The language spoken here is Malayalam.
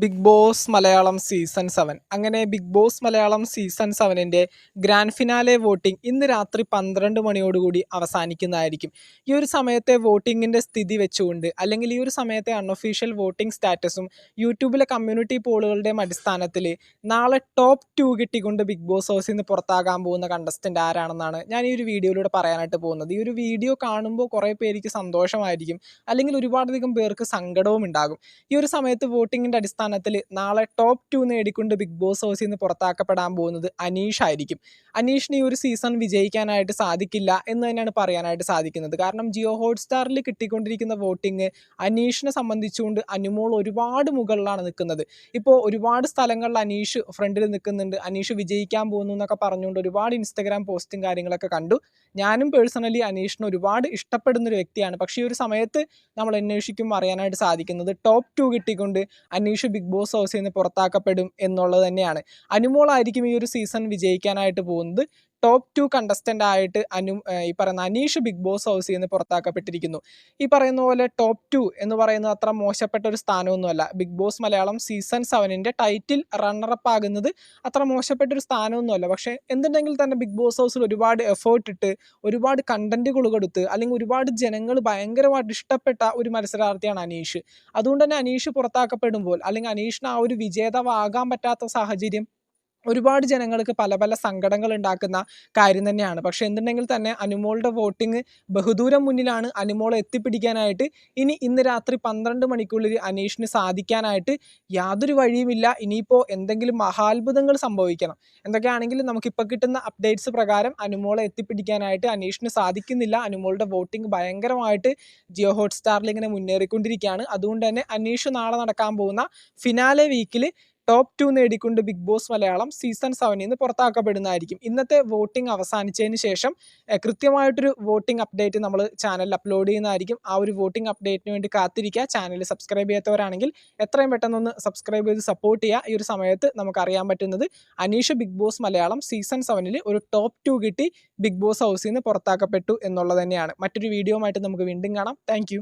Big boss Malayalam season seven. അങ്ങനെ ബിഗ് ബോസ് മലയാളം സീസൺ സെവനിന്റെ ഗ്രാൻഡ് ഫിനാലെ വോട്ടിംഗ് ഇന്ന് രാത്രി പന്ത്രണ്ട് മണിയോടുകൂടി അവസാനിക്കുന്നതായിരിക്കും. ഈ ഒരു സമയത്തെ വോട്ടിങ്ങിന്റെ സ്ഥിതി വെച്ചുകൊണ്ട് അല്ലെങ്കിൽ ഈ ഒരു സമയത്തെ അൺഒഫീഷ്യൽ വോട്ടിംഗ് സ്റ്റാറ്റസും യൂട്യൂബിലെ കമ്മ്യൂണിറ്റി പോളുകളുടെയും അടിസ്ഥാനത്തിൽ നാളെ ടോപ്പ് ടു കിട്ടിക്കൊണ്ട് ബിഗ് ബോസ് ഹൗസിൽ നിന്ന് പുറത്താകാൻ പോകുന്ന കണ്ടസ്റ്റന്റ് ആരാണെന്നാണ് ഞാൻ ഈ ഒരു വീഡിയോയിലൂടെ പറയാനായിട്ട് പോകുന്നത്. ഈ ഒരു വീഡിയോ കാണുമ്പോൾ കുറേ പേർക്ക് സന്തോഷമായിരിക്കും അല്ലെങ്കിൽ ഒരുപാടധികം പേർക്ക് സങ്കടവും ഉണ്ടാകും. ഈ ഒരു സമയത്ത് വോട്ടിങ്ങിന്റെ അടിസ്ഥാനത്തിൽ നാളെ ടോപ്പ് ടു നേടിക്കൊണ്ട് ബിഗ് ബോസ് ഹൗസിൽ നിന്ന് പുറത്താക്കപ്പെടാൻ പോകുന്നത് അനീഷ് ആയിരിക്കും. അനീഷിന് ഈ ഒരു സീസൺ വിജയിക്കാനായിട്ട് സാധിക്കില്ല എന്ന് തന്നെയാണ് പറയാനായിട്ട് സാധിക്കുന്നത്. കാരണം ജിയോ ഹോട്ട്സ്റ്റാറിൽ കിട്ടിക്കൊണ്ടിരിക്കുന്ന വോട്ടിംഗ് അനീഷിനെ സംബന്ധിച്ചുകൊണ്ട് അനുമോൾ ഒരുപാട് മുകളിലാണ് നിൽക്കുന്നത്. ഇപ്പോൾ ഒരുപാട് സ്ഥലങ്ങളിൽ അനീഷ് ഫ്രണ്ടിൽ നിൽക്കുന്നുണ്ട്. അനീഷ് വിജയിക്കാൻ പോകുന്നു എന്നൊക്കെ പറഞ്ഞുകൊണ്ട് ഒരുപാട് ഇൻസ്റ്റഗ്രാം പോസ്റ്റും കാര്യങ്ങളൊക്കെ കണ്ടു. ഞാനും പേഴ്സണലി അനീഷിനെ ഒരുപാട് ഇഷ്ടപ്പെടുന്ന ഒരു വ്യക്തിയാണ്. പക്ഷേ ഈ ഒരു സമയത്ത് നമ്മൾ അന്വേഷിക്കുമ്പോൾ അറിയാനായിട്ട് സാധിക്കുന്നത് ടോപ്പ് ടു കിട്ടിക്കൊണ്ട് അനീഷ് ബിഗ് ബോസ് ഹൗസിൽ നിന്ന് പുറത്താക്കപ്പെടും എന്നുള്ളത് തന്നെയാണ്. അനുമോളായിരിക്കും ഈ ഒരു സീസൺ വിജയിക്കാനായിട്ട് പോകുന്നത്. ടോപ്പ് ടു കണ്ടസ്റ്റന്റ് ആയിട്ട് അനു ഈ പറയുന്ന അനീഷ് ബിഗ് ബോസ് ഹൗസിൽ നിന്ന് പുറത്താക്കപ്പെട്ടിരിക്കുന്നു. ഈ പറയുന്ന പോലെ ടോപ്പ് ടു എന്ന് പറയുന്നത് അത്ര മോശപ്പെട്ട ഒരു സ്ഥാനമൊന്നുമല്ല. ബിഗ് ബോസ് മലയാളം സീസൺ സെവനിന്റെ ടൈറ്റിൽ റണ്ണറപ്പ് ആകുന്നത് അത്ര മോശപ്പെട്ട ഒരു സ്ഥാനമൊന്നുമല്ല. പക്ഷേ എന്തുണ്ടെങ്കിൽ തന്നെ ബിഗ് ബോസ് ഹൗസിൽ ഒരുപാട് എഫേർട്ട് ഇട്ട് ഒരുപാട് കണ്ടന്റുകൾ കൊടുത്ത് അല്ലെങ്കിൽ ഒരുപാട് ജനങ്ങൾ ഭയങ്കരമായിട്ട് ഇഷ്ടപ്പെട്ട ഒരു മത്സരാർത്ഥിയാണ് അനീഷ്. അതുകൊണ്ട് തന്നെ അനീഷ് പുറത്താക്കപ്പെടുമ്പോൾ അല്ലെങ്കിൽ അനീഷിന് ആ ഒരു വിജേതാവാകാൻ പറ്റാത്ത സാഹചര്യം ഒരുപാട് ജനങ്ങൾക്ക് പല പല സങ്കടങ്ങൾ ഉണ്ടാക്കുന്ന കാര്യം തന്നെയാണ്. പക്ഷെ എന്തുണ്ടെങ്കിൽ തന്നെ അനുമോളുടെ വോട്ടിംഗ് ബഹുദൂരം മുന്നിലാണ്. അനുമോളെ എത്തിപ്പിടിക്കാനായിട്ട് ഇനി ഇന്ന് രാത്രി പന്ത്രണ്ട് മണിക്കുള്ളിൽ അനീഷിന് സാധിക്കാനായിട്ട് യാതൊരു വഴിയുമില്ല. ഇനിയിപ്പോൾ എന്തെങ്കിലും മഹാത്ഭുതങ്ങൾ സംഭവിക്കണം. എന്തൊക്കെയാണെങ്കിലും നമുക്കിപ്പോൾ കിട്ടുന്ന അപ്ഡേറ്റ്സ് പ്രകാരം അനുമോളെ എത്തിപ്പിടിക്കാനായിട്ട് അനീഷിന് സാധിക്കുന്നില്ല. അനുമോളുടെ വോട്ടിംഗ് ഭയങ്കരമായിട്ട് ജിയോ ഹോട്ട്സ്റ്റാറിൽ ഇങ്ങനെ മുന്നേറിക്കൊണ്ടിരിക്കുകയാണ്. അതുകൊണ്ട് തന്നെ അനീഷ് നാളെ നടക്കാൻ പോകുന്ന ഫിനാലെ വീക്കിൽ ടോപ്പ് ടു നേടിക്കൊണ്ട് ബിഗ് ബോസ് മലയാളം സീസൺ സെവനിൽ നിന്ന് പുറത്താക്കപ്പെടുന്നതായിരിക്കും. ഇന്നത്തെ വോട്ടിംഗ് അവസാനിച്ചതിന് ശേഷം കൃത്യമായിട്ടൊരു വോട്ടിംഗ് അപ്ഡേറ്റ് നമ്മൾ ചാനലിൽ അപ്ലോഡ് ചെയ്യുന്നതായിരിക്കും. ആ ഒരു വോട്ടിംഗ് അപ്ഡേറ്റിന് വേണ്ടി കാത്തിരിക്കുക. ചാനൽ സബ്സ്ക്രൈബ് ചെയ്യാത്തവരാണെങ്കിൽ എത്രയും പെട്ടെന്നൊന്ന് സബ്സ്ക്രൈബ് ചെയ്ത് സപ്പോർട്ട് ചെയ്യുക. ഈ ഒരു സമയത്ത് നമുക്കറിയാൻ പറ്റുന്നത് Aneesh big boss Malayalam season സെവനിൽ ഒരു ടോപ്പ് ടു കിട്ടി ബിഗ് ബോസ് ഹൗസിൽ നിന്ന് പുറത്താക്കപ്പെട്ടു എന്നുള്ളത് തന്നെയാണ്. മറ്റൊരു വീഡിയോ ആയിട്ട് നമുക്ക് വീണ്ടും കാണാം. താങ്ക്